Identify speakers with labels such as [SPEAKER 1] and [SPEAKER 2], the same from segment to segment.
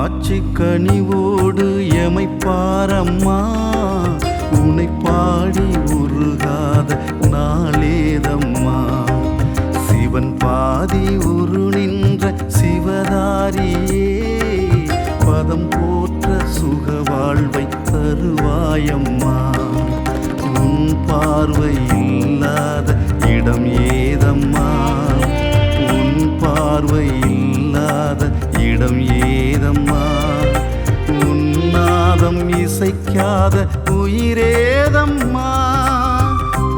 [SPEAKER 1] காமாட்சி கனிவோடு எமை பாரம்மா. உனை பாடி உருகாத நாளேதம்மா. சிவன் பாதி உரு நின்ற சிவதாரியே. பதம் போற்ற சுக வாழ்வை தருவாயம்மா. உன் பார்வை அழியாத உயிரேதம்மா.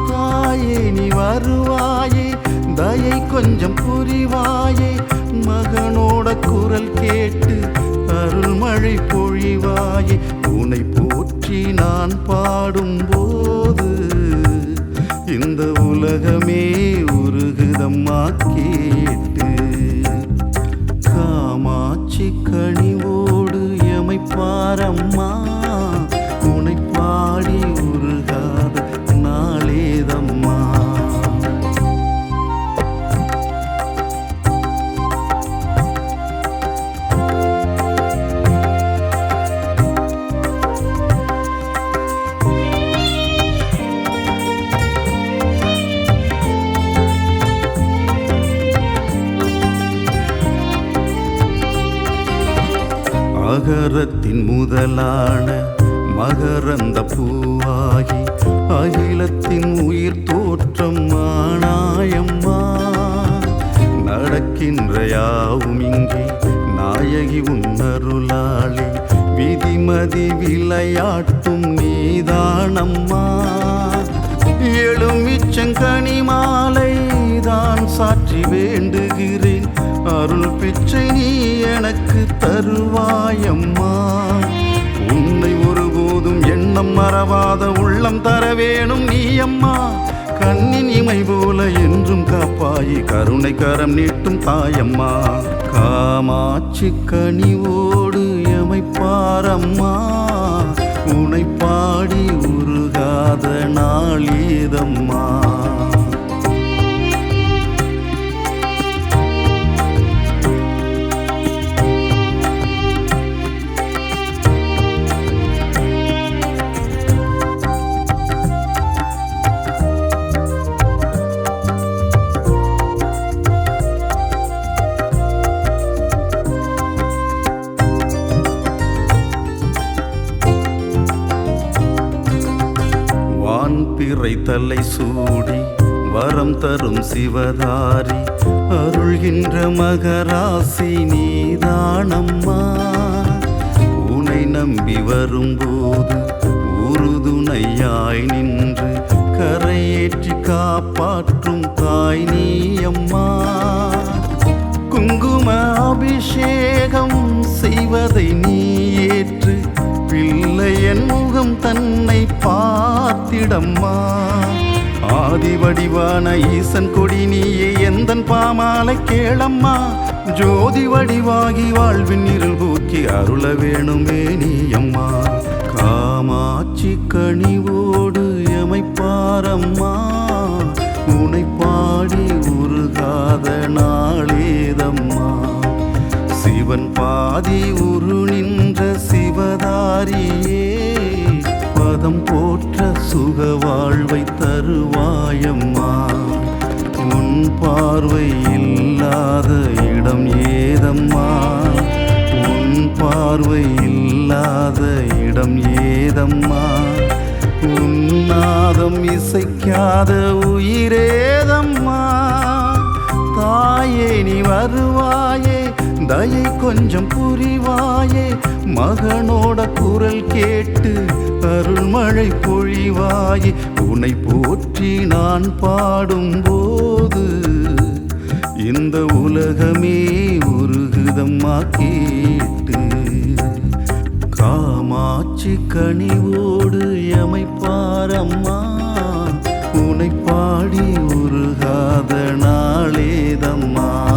[SPEAKER 1] தாயே நீ வருவாயே தயை கொஞ்சம் புரிவாயே. மகனோட குரல் கேட்டு அருள்மழை பொழிவாயே. உனை போற்றி நான் பாடும் போது இந்த உலகமே உருகுதம்மா கேட்டு. காமாட்சி கனிவோடு எமை மகரத்தின் முதலான மகரந்த பூவாகி அகிலத்தின் உயிர் தோற்றம் ஆனாயம்மா. நடக்கின்ற யாவும் இங்கே நாயகி உன்னருளாளி விதிமதி விளையாட்டும் நீதானம்மா. எழுமிச்சங்கனி மாலை தான் சாற்றி வேண்டுகிற அருள் பிச்சை நீ எனக்கு தருவாயம்மா. உன்னை ஒருபோதும் எண்ணம் மறவாத உள்ளம் தர வேணும் நீ அம்மா கண்ணின் இமை போல என்றும் காப்பாயி கருணை கரம் நீட்டும் தாயம்மா. காமாட்சி கனிவோடு எமைப்பாரம்மா உனை பாடி உருகாத நாளேதம்மா பிறை தலை சூடி வரம் தரும் சிவதாரி அருள்கின்ற மகராசி நீதானம்மா. உனை நம்பி வரும்போது உறுதுணையாய் நின்று கரையேற்றி காப்பாற்றும் தாய் நீ அம்மா குங்கும அபிஷேகம் செய்வதை நீ ஏற்று பிள்ளை என் முகம் தன்னை பார்த்திடம்மா. ஆதி வடிவான ஈசன் கொடி நீயே எந்தன் பாமாலை கேளம்மா. ஜோதி வடிவாகி வாழ்வின் இருள் போக்கி அருள வேணுமே நீ அம்மா காமாட்சி கனிவோடு சிவதாரியே பதம் போற்ற சுக வாழ்வை தருவாயம்மா. உன் பார்வை இல்லாத இடம் ஏதம்மா. உன் பார்வை இல்லாத இடம் ஏதம்மா. உன்னாதம் இசைக்காத உயிரேதம்மா. தாயே நீ வருவாயே தயை கொஞ்சம் புரிவாயே மகனோட குரல் கேட்டு அருள்மழை பொழிவாயே. உனை போற்றி நான் பாடும் இந்த உலகமே உருகுதம்மா கேட்டு காமாட்சி கனிவோடு அமைப்பாரம்மா. உனை பாடி உருகாத நாளேதம்மா.